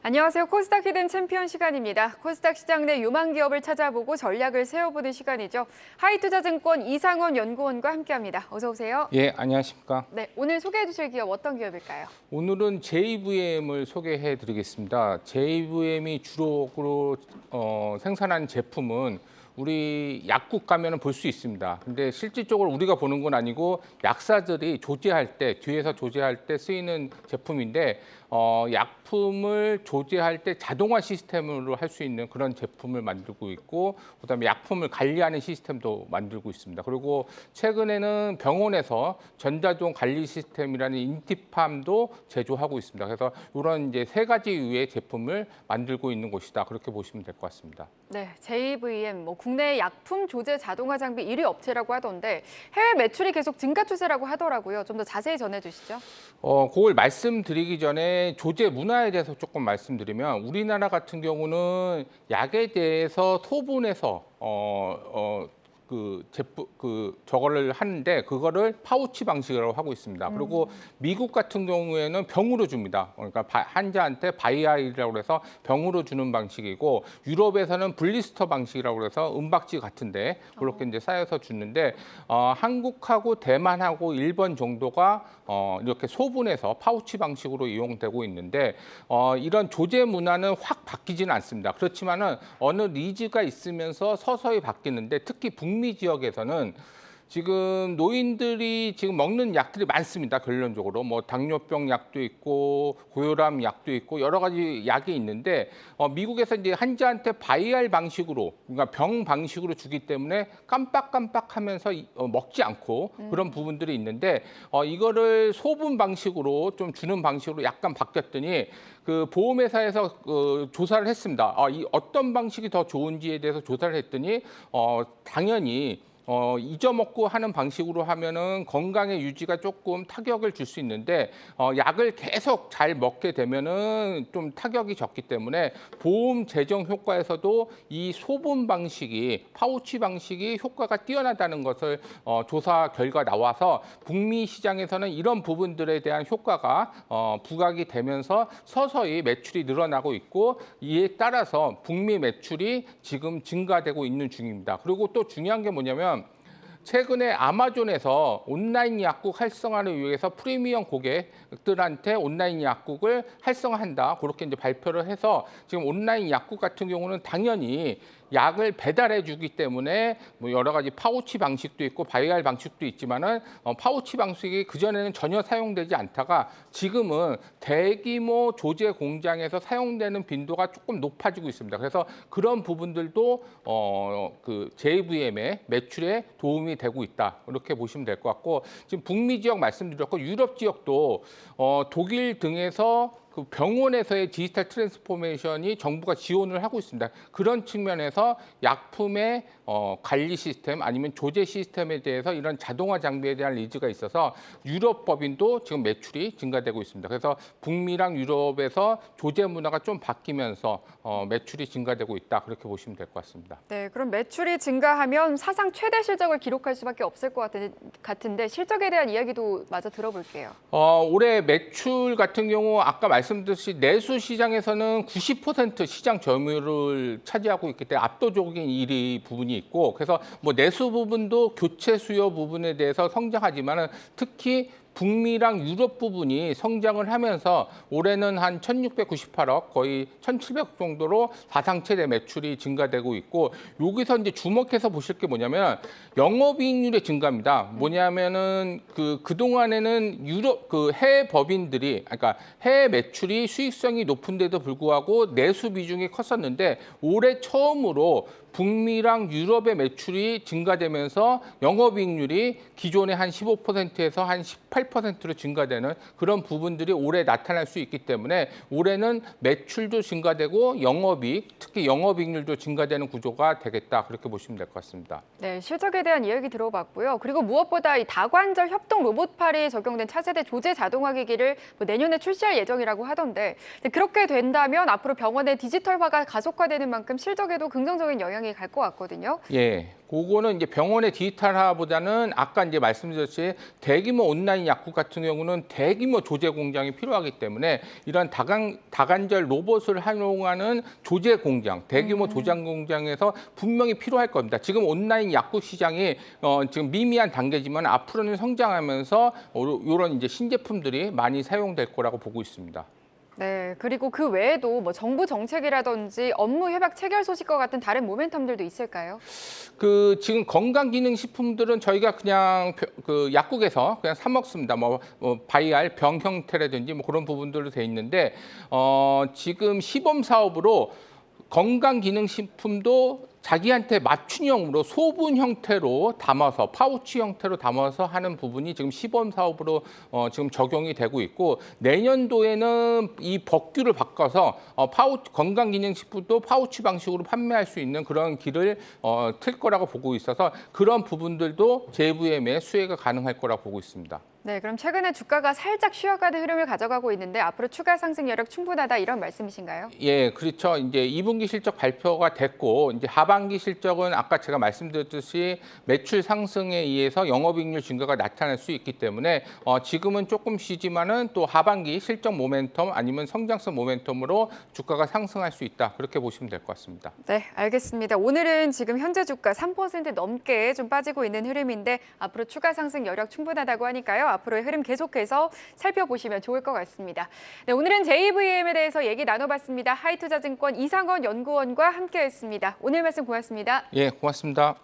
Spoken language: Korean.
안녕하세요. 코스닥 히든 챔피언 시간입니다. 코스닥 시장 내 유망 기업을 찾아보고 전략을 세워보는 시간이죠. 하이투자증권 이상원 연구원과 함께합니다. 어서 오세요. 예, 안녕하십니까. 네, 오늘 소개해 주실 기업 어떤 기업일까요? 오늘은 JVM을 소개해 드리겠습니다. JVM이 주로 어, 생산한 제품은 우리 약국 가면은 볼 수 있습니다. 근데 실질적으로 우리가 보는 건 아니고 약사들이 조제할 때 뒤에서 조제할 때 쓰이는 제품인데 어, 약품을 조제할 때 자동화 시스템으로 할 수 있는 그런 제품을 만들고 있고 그다음에 약품을 관리하는 시스템도 만들고 있습니다. 그리고 최근에는 병원에서 전자동 관리 시스템이라는 인티팜도 제조하고 있습니다. 그래서 이런 이제 세 가지 유의 제품을 만들고 있는 곳이다. 그렇게 보시면 될 것 같습니다. 네, JVM 뭐 국내 약품 조제 자동화 장비 1위 업체라고 하던데 해외 매출이 계속 증가 추세라고 하더라고요. 좀 더 자세히 전해 주시죠. 어, 그걸 말씀드리기 전에 조제 문화에 대해서 조금 말씀드리면 우리나라 같은 경우는 약에 대해서 소분해서 어, 어, 그 제품 그 저거를 하는데 그거를 파우치 방식으로 하고 있습니다. 그리고 미국 같은 경우에는 병으로 줍니다. 그러니까 바- 환자한테 바이알이라고 해서 병으로 주는 방식이고 유럽에서는 블리스터 방식이라고 해서 은박지 같은데 그렇게 이제 쌓여서 주는데 어, 한국하고 대만하고 일본 정도가 어, 이렇게 소분해서 파우치 방식으로 이용되고 있는데 어, 이런 조제 문화는 확 바뀌지는 않습니다. 그렇지만은 어느 니즈가 있으면서 서서히 바뀌는데 특히 북미 지역에서는 지금 노인들이 지금 먹는 약들이 많습니다. 결론적으로 뭐 당뇨병 약도 있고 고혈압 약도 있고 여러 가지 약이 있는데 어, 미국에서 이제 환자한테 바이알 방식으로 그러니까 병 방식으로 주기 때문에 깜빡깜빡하면서 이- 어, 먹지 않고 그런 부분들이 있는데 어, 이거를 소분 방식으로 좀 주는 방식으로 약간 바뀌었더니 그 보험회사에서 그 조사를 했습니다. 아, 이 어떤 방식이 더 좋은지에 대해서 조사를 했더니 어, 당연히 어, 잊어먹고 하는 방식으로 하면은 건강의 유지가 조금 타격을 줄 수 있는데 어, 약을 계속 잘 먹게 되면은 좀 타격이 적기 때문에 보험 재정 효과에서도 이 소분 방식이 파우치 방식이 효과가 뛰어나다는 것을 어, 조사 결과 나와서 북미 시장에서는 이런 부분들에 대한 효과가 어, 부각이 되면서 서서히 매출이 늘어나고 있고 이에 따라서 북미 매출이 지금 증가되고 있는 중입니다. 그리고 또 중요한 게 뭐냐면 최근에 아마존에서 온라인 약국 활성화를 위해서 프리미엄 고객들한테 온라인 약국을 활성화한다. 그렇게 이제 발표를 해서 지금 온라인 약국 같은 경우는 당연히 약을 배달해 주기 때문에 뭐 여러 가지 파우치 방식도 있고 바이알 방식도 있지만은 어, 파우치 방식이 그전에는 전혀 사용되지 않다가 지금은 대규모 조제 공장에서 사용되는 빈도가 조금 높아지고 있습니다. 그래서 그런 부분들도 어, 그 JVM의 매출에 도움이 되고 있다. 이렇게 보시면 될 것 같고 지금 북미 지역 말씀드렸고 유럽 지역도 어, 독일 등에서 그 병원에서의 디지털 트랜스포메이션이 정부가 지원을 하고 있습니다. 그런 측면에서 약품의 어, 관리 시스템 아니면 조제 시스템에 대해서 이런 자동화 장비에 대한 니즈가 있어서 유럽 법인도 지금 매출이 증가되고 있습니다. 그래서 북미랑 유럽에서 조제 문화가 좀 바뀌면서 어, 매출이 증가되고 있다 그렇게 보시면 될 것 같습니다. 네, 그럼 매출이 증가하면 사상 최대 실적을 기록할 수밖에 없을 것 같은- 같은데 실적에 대한 이야기도 마저 들어볼게요. 어, 올해 매출 같은 경우 아까 말씀 드렸듯이 내수 시장에서는 90% 시장 점유율을 차지하고 있기 때문에 압도적인 1위 부분이 있고 그래서 뭐 내수 부분도 교체 수요 부분에 대해서 성장하지만은 특히 북미랑 유럽 부분이 성장을 하면서 올해는 한 1,698억 거의 1,700억 정도로 사상 최대 매출이 증가되고 있고 여기서 이제 주목해서 보실 게 뭐냐면 영업이익률의 증가입니다. 뭐냐면은 그 그동안에는 유럽 그 해외 법인들이 그러니까 해외 매출이 수익성이 높은데도 불구하고 내수 비중이 컸었는데 올해 처음으로 북미랑 유럽의 매출이 증가되면서 영업이익률이 기존의 한 15%에서 한18% 로 증가되는 그런 부분들이 올해 나타날 수 있기 때문에 올해는 매출도 증가되고 영업이익, 특히 영업이익률도 증가되는 구조가 되겠다 그렇게 보시면 될 것 같습니다. 네, 실적에 대한 이야기 들어봤고요. 그리고 무엇보다 이 다관절 협동 로봇팔이 적용된 차세대 조제 자동화 기기를 뭐 내년에 출시할 예정이라고 하던데 그렇게 된다면 앞으로 병원의 디지털화가 가속화되는 만큼 실적에도 긍정적인 영향이 갈 것 같거든요. 예, 그거는 이제 병원의 디지털화보다는 아까 이제 말씀드렸듯이 대규모 온라인 약국 같은 경우는 대규모 조제 공장이 필요하기 때문에 이런 다간, 다간절 로봇을 활용하는 조제 공장, 대규모 조장 공장에서 분명히 필요할 겁니다. 지금 온라인 약국 시장이 어, 지금 미미한 단계지만 앞으로는 성장하면서 이런 이제 신제품들이 많이 사용될 거라고 보고 있습니다. 네, 그리고 그 외에도 뭐 정부 정책이라든지 업무 협약 체결 소식과 같은 다른 모멘텀들도 있을까요? 그 지금 건강 기능 식품들은 저희가 그냥 벼- 그 약국에서 그냥 사 먹습니다. 뭐, 뭐 바이알 병 형태라든지 뭐 그런 부분들로 돼 있는데 어 지금 시범 사업으로 건강 기능 식품도 자기한테 맞춤형으로 소분 형태로 담아서 파우치 형태로 담아서 하는 부분이 지금 시범 사업으로 어, 지금 적용이 되고 있고 내년도에는 이 법규를 바꿔서 어, 파우치 건강기능식품도 파우치 방식으로 판매할 수 있는 그런 길을 어, 틀 거라고 보고 있어서 그런 부분들도 JVM의 수혜가 가능할 거라고 보고 있습니다. 네, 그럼 최근에 주가가 살짝 쉬어가는 흐름을 가져가고 있는데 앞으로 추가 상승 여력 충분하다 이런 말씀이신가요? 예, 그렇죠. 이제 2분기 실적 발표가 됐고 이제 하반기 실적은 아까 제가 말씀드렸듯이 매출 상승에 의해서 영업이익률 증가가 나타날 수 있기 때문에 어, 지금은 조금 쉬지만은 또 하반기 실적 모멘텀 아니면 성장성 모멘텀으로 주가가 상승할 수 있다. 그렇게 보시면 될 것 같습니다. 네, 알겠습니다. 오늘은 지금 현재 주가 3% 넘게 좀 빠지고 있는 흐름인데 앞으로 추가 상승 여력 충분하다고 하니까요. 앞으로의 흐름 계속해서 살펴보시면 좋을 것 같습니다. 네, 오늘은 JVM에 대해서 얘기 나눠봤습니다. 하이투자증권 이상원 연구원과 함께했습니다. 오늘 말씀 고맙습니다. 예, 고맙습니다.